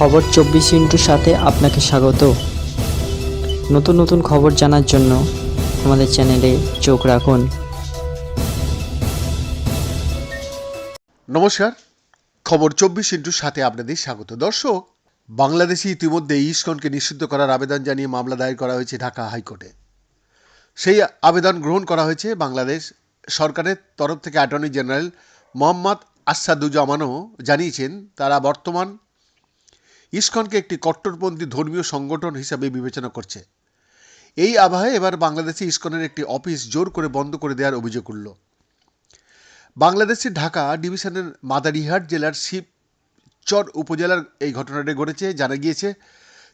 খবর চব্বিশ ইন্টুর সাথে আপনাকে স্বাগত। নতুন নতুন খবর জানার জন্য আমাদের চ্যানেলে চোখ রাখুন। নমস্কার, খবর চব্বিশ ইন্টুর সাথে আপনাদের স্বাগত। দর্শক, বাংলাদেশে ইতিমধ্যে ইস্কনকে নিষিদ্ধ করার আবেদন জানিয়ে মামলা দায়ের করা হয়েছে ঢাকা হাইকোর্টে। সেই আবেদন গ্রহণ করা হয়েছে বাংলাদেশ সরকারের তরফ থেকে অ্যাটর্নি জেনারেল মোহাম্মদ আসাদুজ্জামানও জানিয়েছেন, তারা বর্তমান ইস্কনকে একটি কট্টরপন্থী ধর্মীয় সংগঠন হিসাবে বিবেচনা করছে। এই আবহে এবার বাংলাদেশে ইস্কনের একটি অফিস জোর করে বন্ধ করে দেওয়ার অভিযোগ উঠল। বাংলাদেশের ঢাকা ডিভিশনের মাদারিহাট জেলার শিবচর উপজেলার এই ঘটনাটি ঘটেছে। জানা গিয়েছে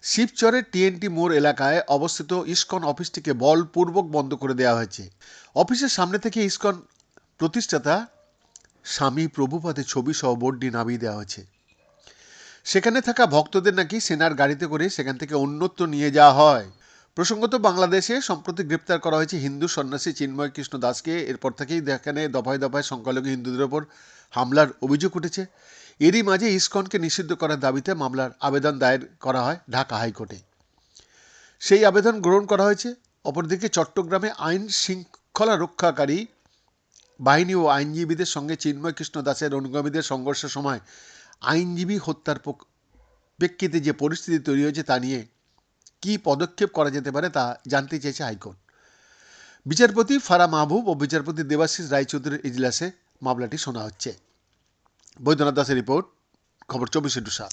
শিবচরের টিএনটি মোড় এলাকায় অবস্থিত ইস্কন অফিসটিকে বলপূর্বক বন্ধ করে দেওয়া হয়েছে। অফিসের সামনে থেকে ইস্কন প্রতিষ্ঠাতা স্বামী প্রভুপাদের ছবি সহ বোর্ডটি নামিয়ে দেওয়া হয়েছে। সেখানে থাকা ভক্তদের নাকি সেনার গাড়িতে করে সেখান থেকে অন্যত্র নিয়ে যাওয়া হয়। প্রসঙ্গত বাংলাদেশে সম্প্রতি গ্রেপ্তার করা হয়েছে হিন্দু সন্ন্যাসী চিন্ময় কৃষ্ণ দাসকে। এরপর থেকেই এখানে দফায় দফায় সংখ্যালঘু হিন্দুদের ওপর হামলার অভিযোগ উঠেছে। এরই মাঝে ইসকনকে নিষিদ্ধ করার দাবিতে মামলার আবেদন দায়ের করা হয় ঢাকা হাইকোর্টে। সেই আবেদন গ্রহণ করা হয়েছে। অপরদিকে চট্টগ্রামে আইন শৃঙ্খলা রক্ষাকারী বাহিনী ও আইনজীবীদের সঙ্গে চিন্ময় কৃষ্ণ দাসের অনুগামীদের সংঘর্ষের সময় আইনজীবী হত্যার প্রেক্ষিতে যে পরিস্থিতি তৈরি হয়েছে তা নিয়ে কী পদক্ষেপ করা যেতে পারে তা জানতে চেয়েছে হাইকোর্ট। বিচারপতি ফারা মাহবুব ও বিচারপতি দেবাশিস রায়চৌধুরীর ইজলাসে মামলাটি শোনা হচ্ছে। বৈদ্যনাথ দাসের রিপোর্ট, খবর চব্বিশ ইন্টু সাত